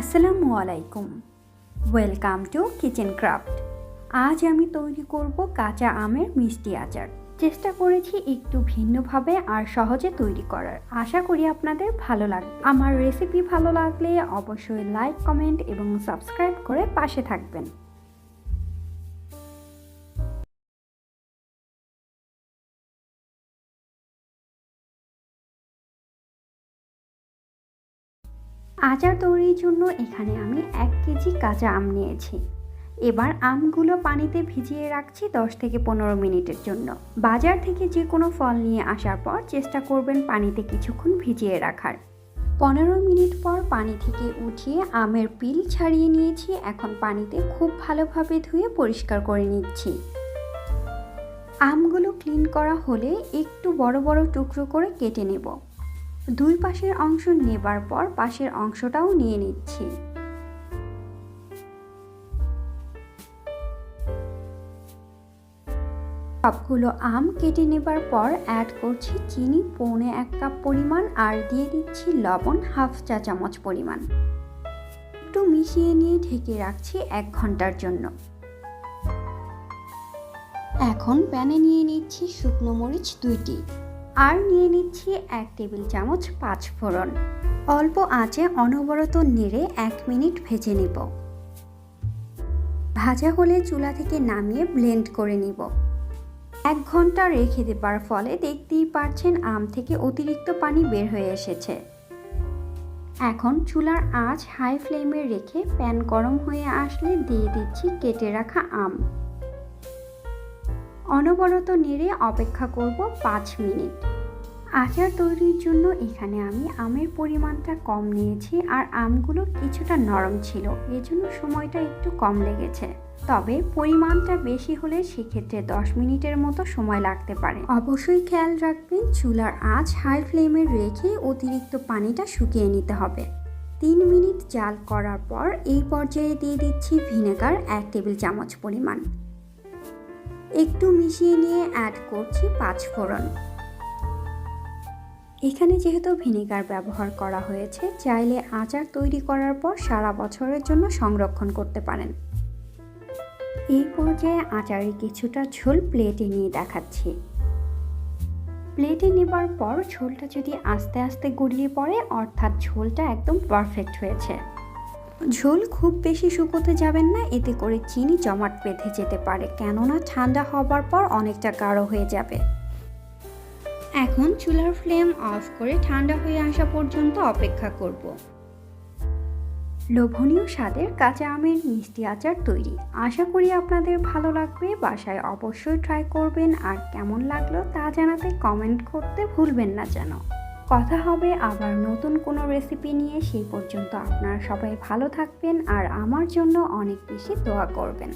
আসসালামু আলাইকুম। Welcome to kitchen craft আজ আমি তৈরি করব কাঁচা আমের মিষ্টি আচার। চেষ্টা করেছি একটু ভিন্নভাবে আর সহজে তৈরি করার। আশা করি আপনাদের ভালো লাগবে আমার রেসিপি ভালো লাগলে অবশ্যই লাইক কমেন্ট এবং সাবস্ক্রাইব করে পাশে থাকবেন। আচার তৈরির জন্য এখানে আমি এক কেজি কাঁচা আম নিয়েছি। এবার আমগুলো পানিতে ভিজিয়ে রাখছি দশ থেকে পনেরো মিনিটের জন্য। বাজার থেকে যে কোনো ফল নিয়ে আসার পর চেষ্টা করবেন পানিতে কিছুক্ষণ ভিজিয়ে রাখার। পনেরো মিনিট পর পানি থেকে উঠিয়ে আমের পিল ছাড়িয়ে নিয়েছি। এখন পানিতে খুব ভালোভাবে ধুয়ে পরিষ্কার করে নিচ্ছি। আমগুলো ক্লিন করা হলে একটু বড় বড় টুকরো করে কেটে নেব। দুই পাশের অংশ নেবার পর পাশের অংশটাও নিয়ে নিচ্ছি। সবগুলো আম কেটে নেবার পর অ্যাড করছি চিনি, পৌনে এক কাপ পরিমাণ, আর দিয়ে দিচ্ছি লবণ, হাফ চা চামচ পরিমাণ। একটু মিশিয়ে নিয়ে ঢেকে রাখছি এক ঘণ্টার জন্য। এখন প্যানে নিয়ে নিচ্ছি শুকনো মরিচ দুইটি। আর নিয়ে নিচ্ছি এক টেবিল চামচ পাঁচ ফোড়ন। অল্প আঁচে অনবরত নেড়ে এক মিনিট ভেজে নিব। ভাজা হলে চুলা থেকে নামিয়ে ব্লেন্ড করে নিব। এক ঘণ্টা রেখে দেবার ফলে দেখতেই পারছেন আম থেকে অতিরিক্ত পানি বের হয়ে এসেছে। এখন চুলার আঁচ হাই ফ্লেমে রেখে প্যান গরম হয়ে আসলে দিয়ে দিচ্ছি কেটে রাখা আম। অনবরত নেড়ে অপেক্ষা করব পাঁচ মিনিট। আচার তৈরির জন্য এখানে আমি আমের পরিমাণটা কম নিয়েছি আর আমগুলো কিছুটা নরম ছিল, এজন্য সময়টা একটু কম লেগেছে। তবে পরিমাণটা বেশি হলে সেক্ষেত্রে দশ মিনিটের মতো সময় লাগতে পারে। অবশ্যই খেয়াল রাখবেন, চুলার আঁচ হাই ফ্লেমে রেখে অতিরিক্ত পানিটা শুকিয়ে নিতে হবে। তিন মিনিট জাল করার পর এই পর্যায়ে দিয়ে দিচ্ছি ভিনেগার এক টেবিল চামচ পরিমাণ। একটু মিশিয়ে নিয়ে অ্যাড করছি পাঁচ ফোড়ন। এখানে যেহেতু ভিনেগার ব্যবহার করা হয়েছে, চাইলে আচার তৈরি করার পর সারা বছরের জন্য সংরক্ষণ করতে পারেন। এই পর্যায়ে আচারের কিছুটা ঝোল প্লেটে নিয়ে দেখাচ্ছি। প্লেটে নেবার পর ঝোলটা যদি আস্তে আস্তে গড়িয়ে পড়ে, অর্থাৎ ঝোলটা একদম পারফেক্ট হয়েছে। ঝোল খুব বেশি শুকোতে যাবেন না, এতে করে চিনি জমাট বেঁধে যেতে পারে। কেননা ঠান্ডা হবার পর অনেকটা গাঢ় হয়ে যাবে। এখন চুলার ফ্লেম অফ করে ঠান্ডা হয়ে আসা পর্যন্ত অপেক্ষা করব। লোভনীয় স্বাদের কাঁচা আমের মিষ্টি আচার তৈরি। আশা করি আপনাদের ভালো লাগবে, বাসায় অবশ্যই ট্রাই করবেন। আর কেমন লাগল তা জানাতে কমেন্ট করতে ভুলবেন না যেন। কথা হবে আবার নতুন কোনো রেসিপি নিয়ে সেই পর্যন্ত আপনারা সবাই ভালো থাকবেন আর আমার জন্য অনেক বেশি দোয়া করবেন।